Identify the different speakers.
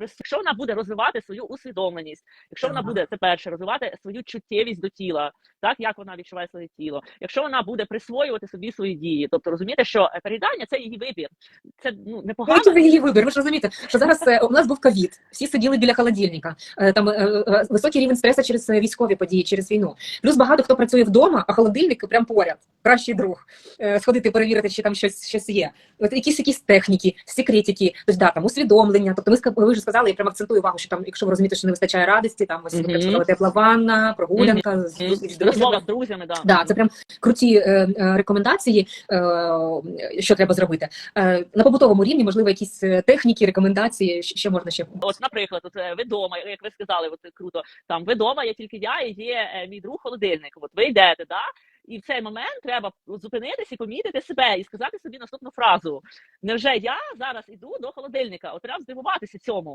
Speaker 1: Якщо вона буде розвивати свою усвідомленість, якщо вона буде це перше розвивати свою чуттєвість до тіла, так як вона відчуває своє тіло, якщо вона буде присвоювати собі свої дії, тобто розумієте, що е, переїдання це її вибір, це ну непогано.
Speaker 2: ви її вибір? Ви ж розумієте, що зараз е, у нас був ковід, всі сиділи біля холодильника, е, там високий рівень стресу через військові події, через війну. Плюс багато хто працює вдома, а холодильник прям поряд, кращий друг. Сходити перевірити, чи там щось, щось є. От якісь якісь техніки, секретики, тобто да, там усвідомлення. Тобто ми ви вже сказали, я прям акцентую увагу, що там, якщо ви розумієте, що не вистачає радості, там ось як сказали, тепла ванна, прогулянка,
Speaker 1: Мгм.
Speaker 2: зустріч з
Speaker 1: Розмова
Speaker 2: друзями.
Speaker 1: з друзями, да.
Speaker 2: Да, це прям круті е, е, рекомендації, е, що треба зробити. Е, на побутовому рівні, можливо, якісь е, техніки, рекомендації, що можна ще.
Speaker 1: От, наприклад, от е, ви дома, як ви сказали, от круто. Там ви дома, є тільки я і є е, мій друг холодильник. От ви йдете, да? І в цей момент треба зупинитись і помітити себе і сказати собі наступну фразу: невже я зараз іду до холодильника? От треба здивуватися цьому.